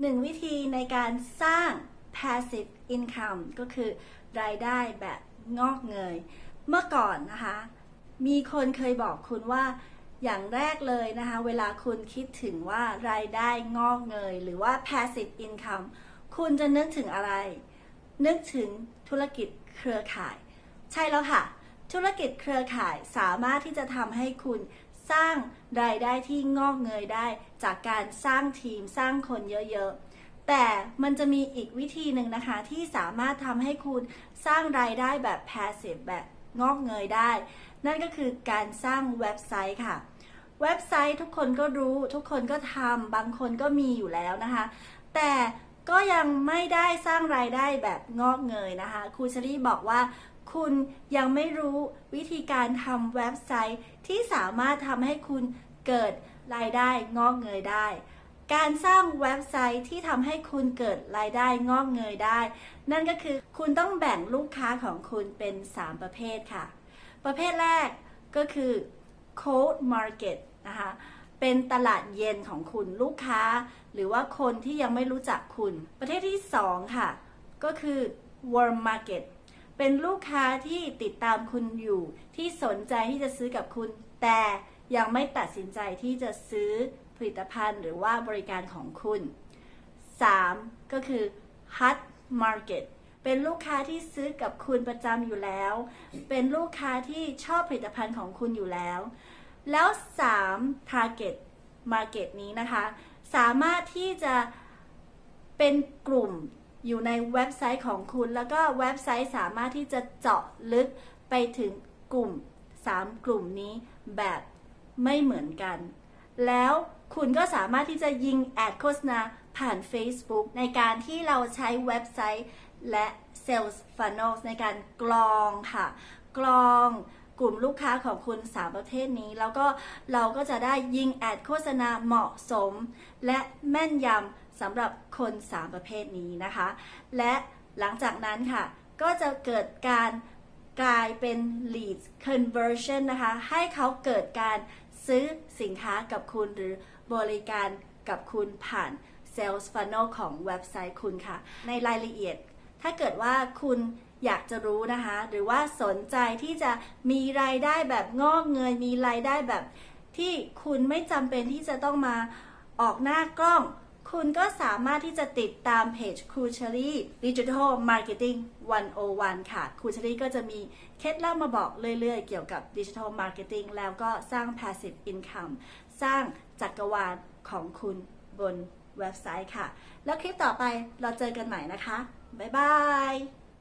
หนึ่งวิธีในการสร้าง passive income ก็คือรายได้แบบงอกเงย เมื่อก่อนนะคะ มีคนเคยบอกคุณว่าอย่างแรกเลยนะคะ เวลาคุณคิดถึงว่ารายได้งอกเงย หรือว่า passive income คุณจะนึกถึงอะไร นึกถึงธุรกิจเครือข่าย ใช่แล้วค่ะ ธุรกิจเครือข่ายสามารถที่จะทำให้คุณ สร้างรายได้ที่งอกเงยได้ จากการสร้างทีมสร้างคนเยอะๆ แต่มันจะมีอีกวิธีหนึ่งนะคะ ที่สามารถทำให้คุณสร้างรายได้แบบ passive แบบงอกเงยได้ นั่นก็คือการสร้างเว็บไซต์ค่ะ เว็บไซต์ทุกคนก็รู้ ทุกคนก็ทำบางคนก็มีอยู่แล้วนะคะ แต่ก็ยังไม่ได้สร้างรายได้แบบงอกเงยนะคะครูชลี่บอกว่า คุณยังไม่รู้วิธีการทำเว็บไซต์ที่สามารถทำให้คุณเกิดรายได้งอกเงยได้ การสร้างเว็บไซต์ที่ทำให้คุณเกิดรายได้งอกเงยได้ นั่นก็คือคุณต้องแบ่งลูกค้าของคุณเป็น 3 ประเภทค่ะ ประเภทแรกก็คือ cold market นะคะเป็นตลาดเย็นของคุณลูกค้า หรือว่าคนที่ยังไม่รู้จักคุณ ประเภทที่ 2 ค่ะ ก็คือ warm market เป็นลูกค้าที่ติดตามคุณอยู่ ที่สนใจที่จะซื้อกับคุณ แต่ยังไม่ตัดสินใจที่จะซื้อผลิตภัณฑ์หรือว่าบริการของคุณ 3. ก็คือ hot market เป็นลูกค้าที่ซื้อกับคุณประจำอยู่แล้ว เป็นลูกค้าที่ชอบผลิตภัณฑ์ของคุณอยู่แล้ว แล้ว 3. target market นี้นะคะ สามารถที่จะเป็นกลุ่ม อยู่ในเว็บไซต์ของคุณ แล้วก็เว็บไซต์สามารถที่จะเจาะลึกไปถึงกลุ่ม 3 กลุ่มนี้แบบไม่เหมือนกัน แล้วคุณก็สามารถที่จะยิงแอดโฆษณาผ่าน Facebook ในการที่เราใช้เว็บไซต์และ Sales Funnel ในการกรองค่ะ กรอง กลุ่มลูกค้าของคุณ3ประเภทนี้ แล้วก็เราก็จะได้ยิงแอดโฆษณาเหมาะสม และแม่นยำสำหรับคน3ประเภทนี้นะคะ และหลังจากนั้นค่ะ ก็จะเกิดการกลายเป็น lead conversion นะคะ ให้เขาเกิดการซื้อสินค้ากับคุณหรือบริการกับคุณผ่าน Sales Funnel ของเว็บไซต์คุณค่ะ ในรายละเอียด ถ้าเกิดว่าคุณอยากจะรู้นะคะ หรือว่าสนใจที่จะมีรายได้แบบงอกเงยมีรายได้แบบที่คุณไม่จำเป็นที่จะต้องมาออกหน้ากล้อง คุณก็สามารถที่จะติดตามเพจครูเชอรี่ดิจิทัลมาร์เก็ตติ้ง101 ค่ะครูเชอรี่ก็จะมีเคล็ดลับมาบอกเรื่อยๆ เกี่ยวกับดิจิทัลมาร์เก็ตติ้งแล้วก็สร้าง passive income สร้างจักรวาลของคุณบนเว็บไซต์ค่ะ แล้วคลิปต่อไปเราเจอกันใหม่นะคะ บ๊ายบาย